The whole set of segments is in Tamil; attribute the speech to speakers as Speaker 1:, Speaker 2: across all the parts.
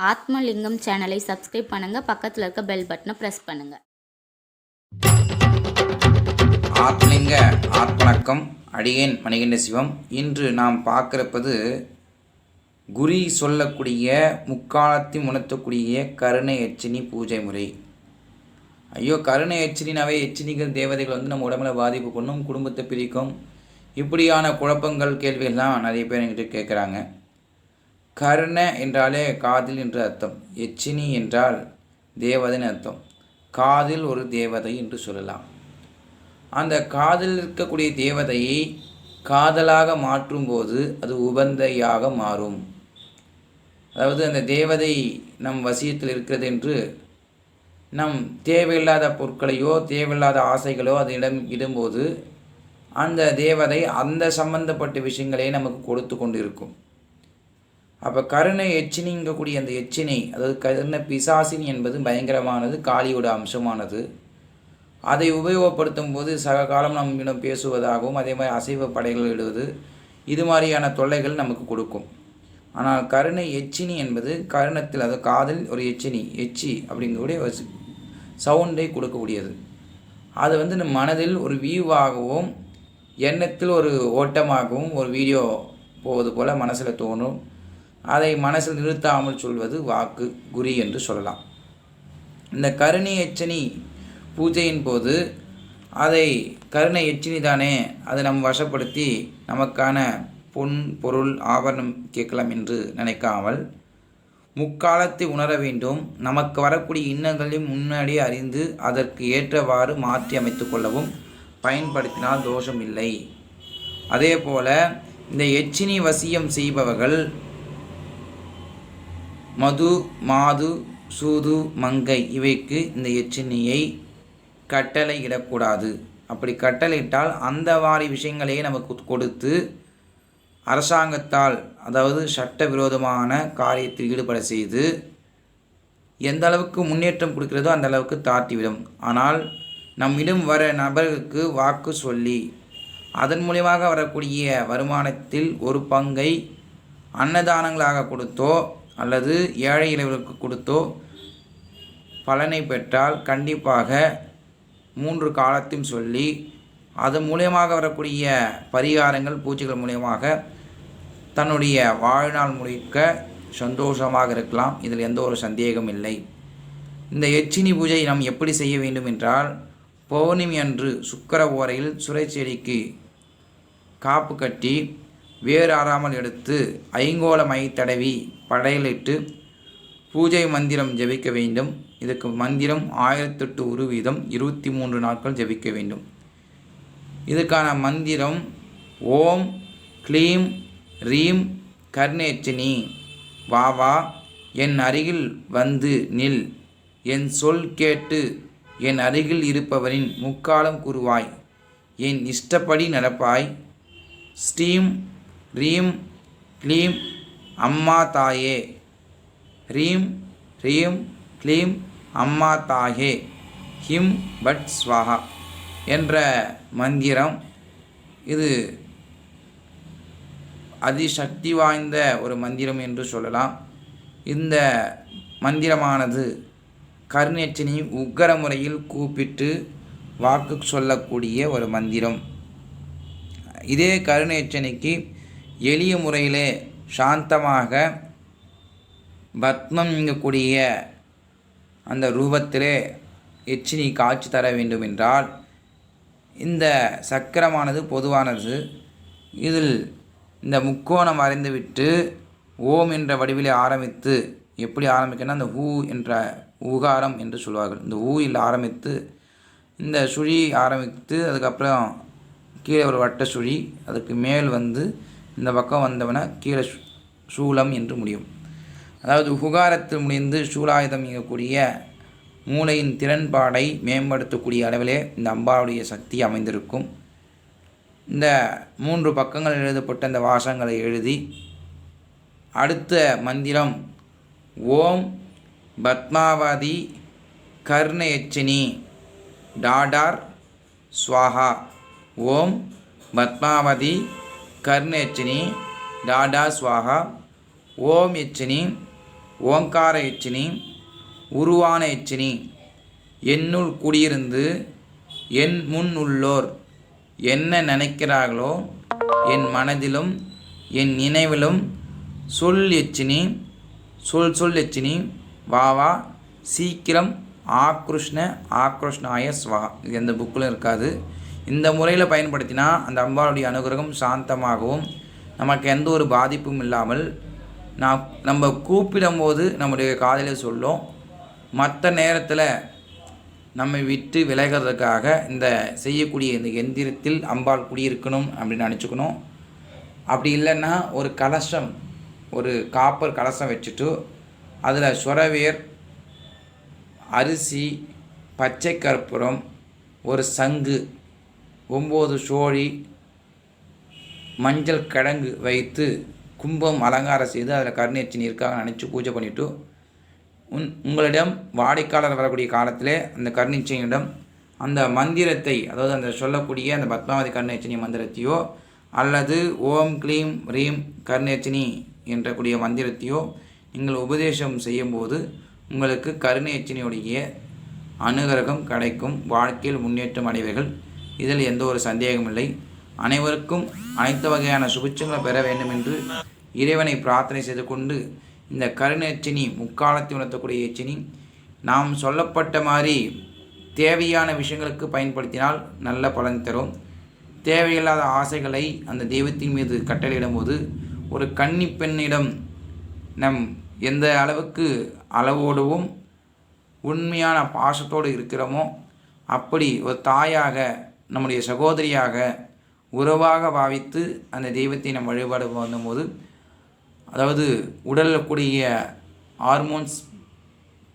Speaker 1: ஆத்மலிங்கம் சேனலை சப்ஸ்கிரைப் பண்ணுங்கள் பக்கத்தில் இருக்க பெல் பட்டனை ப்ரெஸ் பண்ணுங்கள்
Speaker 2: ஆத்மலிங்க ஆத்மணக்கம் அடியேன் மணிகண்ட சிவம். இன்று நாம் பார்க்கிறப்பது குரி சொல்லக்கூடிய முக்காலத்தை உணர்த்தக்கூடிய கருணை எச்சினி பூஜை முறை. ஐயோ கருணை எச்சினினாவே எச்சினிகள் தேவதைகள் வந்து நம்ம உடம்புல பாதிப்பு பண்ணும் குடும்பத்தை பிரிக்கும். இப்படியான குழப்பங்கள் கேள்விகள்லாம் நிறைய பேர் என்கிட்ட கேட்குறாங்க. கர்ண என்றாலே காதில் என்று அர்த்தம். எச்சினி என்றால் தேவதைன்னு அர்த்தம். காதில் ஒரு தேவதை என்று சொல்லலாம். அந்த காதில் இருக்கக்கூடிய தேவதையை காதலாக மாற்றும்போது அது உபந்தையாக மாறும். அதாவது அந்த தேவதை நம் வசியத்தில் இருக்கிறது என்று நம் தேவையில்லாத பொருட்களையோ தேவையில்லாத ஆசைகளோ அதனிடம் இடும்போது அந்த தேவதை அந்த சம்பந்தப்பட்ட விஷயங்களே நமக்கு கொடுத்து கொண்டு இருக்கும் அப்போ கருணை எச்சினிங்கக்கூடிய அந்த எச்சினை அதாவது கருணை பிசாசினி என்பது பயங்கரமானது காளியோட அம்சமானது. அதை உபயோகப்படுத்தும் போது சக காலம் நம்மிடம் பேசுவதாகவும் அதே மாதிரி அசைவ படைகள் இடுவது இது மாதிரியான தொல்லைகள் நமக்கு கொடுக்கும். ஆனால் கருணை எச்சினி என்பது கருணத்தில் அது காதல் ஒரு எச்சினி எச்சி அப்படிங்கக்கூடிய ஒரு சவுண்டை கொடுக்கக்கூடியது. அது வந்து நம் மனதில் ஒரு வியூவாகவும் எண்ணத்தில் ஒரு ஓட்டமாகவும் ஒரு வீடியோ போவது போல் மனசில் தோணும் அதை மனசில் நிறுத்தாமல் சொல்வது வாக்கு குறி என்று சொல்லலாம். இந்த கருணை எச்சனி பூஜையின் போது அதை கருணை எச்சினி தானே அதை நம் வசப்படுத்தி நமக்கான பொன் பொருள் ஆபரணம் கேட்கலாம் என்று நினைக்காமல் முக்காலத்தை உணர வேண்டும். நமக்கு வரக்கூடிய இன்னங்களையும் முன்னாடியே அறிந்து அதற்கு ஏற்றவாறு மாற்றி அமைத்து கொள்ளவும் பயன்படுத்தினால் தோஷம் இல்லை. அதே போல இந்த எச்சினி வசியம் செய்பவர்கள் மது மாது சூது மங்கை இவைக்கு இந்த எச்சினியை கட்டளையிடக்கூடாது. அப்படி கட்டளையிட்டால் அந்த வாரி விஷயங்களையே நமக்கு கொடுத்து அரசாங்கத்தால் அதாவது சட்டவிரோதமான காரியத்தில் ஈடுபட செய்து எந்த அளவுக்கு முன்னேற்றம் கொடுக்கிறதோ அந்த அளவுக்கு தாட்டிவிடும். ஆனால் நம்மிடம் வர நபர்களுக்கு வாக்கு சொல்லி அதன் மூலியமாக வரக்கூடிய வருமானத்தில் ஒரு பங்கை அன்னதானங்களாக கொடுத்தோ அல்லது ஏழை இளைவர்களுக்கு கொடுத்தோ பலனை பெற்றால் கண்டிப்பாக மூன்று காலத்தையும் சொல்லி அதன் மூலியமாக வரக்கூடிய பரிகாரங்கள் பூஜைகள் மூலியமாக தன்னுடைய வாழ்நாள் முழுக்க சந்தோஷமாக இருக்கலாம். இதில் எந்த ஒரு சந்தேகம் இல்லை. இந்த எச்சினி பூஜை நாம் எப்படி செய்ய வேண்டும் என்றால் பௌர்ணமி அன்று சுக்கர ஓரையில் சுரை செடிக்கு காப்பு கட்டி வேறு ஆறாமல் எடுத்து ஐங்கோல மை தடவி படையலிட்டு பூஜை மந்திரம் ஜெபிக்க வேண்டும். இதுக்கு மந்திரம் ஆயிரத்தெட்டு ஒரு வீதம் இருபத்தி மூன்று நாட்கள் ஜெபிக்க வேண்டும். இதுக்கான மந்திரம் ஓம் க்ளீம் ரீம் கர்ணேச்சினி வா வா என் அருகில் வந்து நில் என் சொல் கேட்டு என் அருகில் இருப்பவரின் முக்காலம் கூறுவாய் என் இஷ்டப்படி நடப்பாய் ஸ்டீம் ரீம் க்ளீம் அம்மா தாயே. ரீம் ரீம் க்ளீம் அம்மா தாயே. ஹிம் பட் ஸ்வாஹா என்ற மந்திரம். இது அதிசக்தி வாய்ந்த ஒரு மந்திரம் என்று சொல்லலாம். இந்த மந்திரமானது கருணேச்சனை உக்கர முறையில் கூப்பிட்டு வாக்கு சொல்லக்கூடிய ஒரு மந்திரம். இதே கருணேச்சனைக்கு எளிய முறையிலே சாந்தமாக பத்மம் இங்கக்கூடிய அந்த ரூபத்திலே எச்சினி காட்சி தர வேண்டும் என்றால் இந்த சக்கரமானது பொதுவானது. இதில் இந்த முக்கோணம் வரைந்துவிட்டு ஓம் என்ற வடிவிலே ஆரம்பித்து எப்படி ஆரம்பிக்கணும்னா அந்த ஊ என்ற ஊகாரம் என்று சொல்வார்கள். இந்த ஊயில் ஆரம்பித்து இந்த சுழி ஆரம்பித்து அதுக்கப்புறம் கீழே ஒரு வட்ட சுழி அதுக்கு மேல் வந்து இந்த பக்கம் வந்தவன கீழே சூலம் என்று முடியும். அதாவது உகாரத்தில் முடிந்து சூலாயுதம் இயங்கக்கூடிய மூளையின் திறன்பாடை மேம்படுத்தக்கூடிய அளவிலே இந்த அம்பாளுடைய சக்தி அமைந்திருக்கும். இந்த மூன்று பக்கங்கள் எழுதப்பட்ட இந்த வாசங்களை எழுதி அடுத்த மந்திரம் ஓம் பத்மாவதி கர்ணயச்சினி டாடார் ஸ்வாஹா. ஓம் பத்மாவதி கர்ணயச்சினி டாடா ஸ்வாஹா ஓம் எச்சினி ஓங்கார எச்சினி உருவான எச்சினி. என்னுள் குடியிருந்து என் முன் உள்ளோர் என்ன நினைக்கிறார்களோ என் மனதிலும் என் நினைவிலும் சொல் எச்சினி சொல் சொல் எச்சினி. வா வா சீக்கிரம் ஆக்ருஷ்ண ஆக்ருஷ்ணாய ஸ்வா இது எந்த புக்கிலும் இருக்காது. இந்த முறையில் பயன்படுத்தினா அந்த அம்பாளுடைய அனுகிரகம் சாந்தமாகவும் நமக்கு எந்த ஒரு பாதிப்பும் இல்லாமல் நான் நம்ம கூப்பிடும்போது நம்முடைய காதலில் சொல்லும். மற்ற நேரத்தில் நம்மை விட்டு விலகிறதுக்காக இந்த செய்யக்கூடிய இந்த எந்திரத்தில் அம்பாள் குடியிருக்கணும் அப்படின்னு நினச்சிக்கணும். அப்படி இல்லைன்னா ஒரு கலசம் ஒரு காப்பர் கலசம் வச்சுட்டு அதில் சுரவேர் அரிசி பச்சை கற்பூரம் ஒரு சங்கு ஒம்பது சோழி மஞ்சள் கிடங்கு வைத்து கும்பம் அலங்காரம் செய்து அதில் கருணேச்சி நீருக்காக நினச்சி பூஜை பண்ணிவிட்டு உன் உங்களிடம் வாடிக்கையாளர் வரக்கூடிய காலத்திலே அந்த கருணீச்சனியிடம் அந்த மந்திரத்தை அதாவது அந்த சொல்லக்கூடிய அந்த பத்மாவதி கருணேச்சினி மந்திரத்தையோ அல்லது ஓம் க்ளீம் ரீம் கருணேச்சினி என்ற கூடிய மந்திரத்தையோ நீங்கள் உபதேசம் செய்யும்போது உங்களுக்கு கருணேச்சினியுடைய அனுகிரகம் கிடைக்கும். வாழ்க்கையில் முன்னேற்றம் அடைவீர்கள். இதில் எந்த ஒரு சந்தேகமில்லை அனைவருக்கும் அனைத்து வகையான சுபிச்சங்களை பெற வேண்டும் என்று இறைவனை பிரார்த்தனை செய்து கொண்டு இந்த கருணேச்சினி முக்காலத்தை உணர்த்தக்கூடிய எச்சினி நாம் சொல்லப்பட்ட மாதிரி தேவையான விஷயங்களுக்கு பயன்படுத்தினால் நல்ல பலன் தரும். தேவையில்லாத ஆசைகளை அந்த தெய்வத்தின் மீது கட்டளையிடும்போது ஒரு கன்னி பெண்ணிடம் நம் எந்த அளவுக்கு அளவோடுவும் உண்மையான பாசத்தோடு இருக்கிறோமோ அப்படி ஒரு தாயாக நம்முடைய சகோதரியாக உறவாக பாவித்து அந்த தெய்வத்தை நம் வழிபாடு பண்ணும்போது அதாவது உடலில் கூடிய ஹார்மோன்ஸ்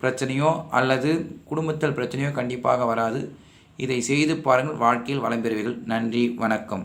Speaker 2: பிரச்சனையோ அல்லது குடும்பத்தில் பிரச்சனையோ கண்டிப்பாக வராது. இதை செய்து பாருங்கள் வாழ்க்கையில் வளம் பெறுவீர்கள். நன்றி வணக்கம்.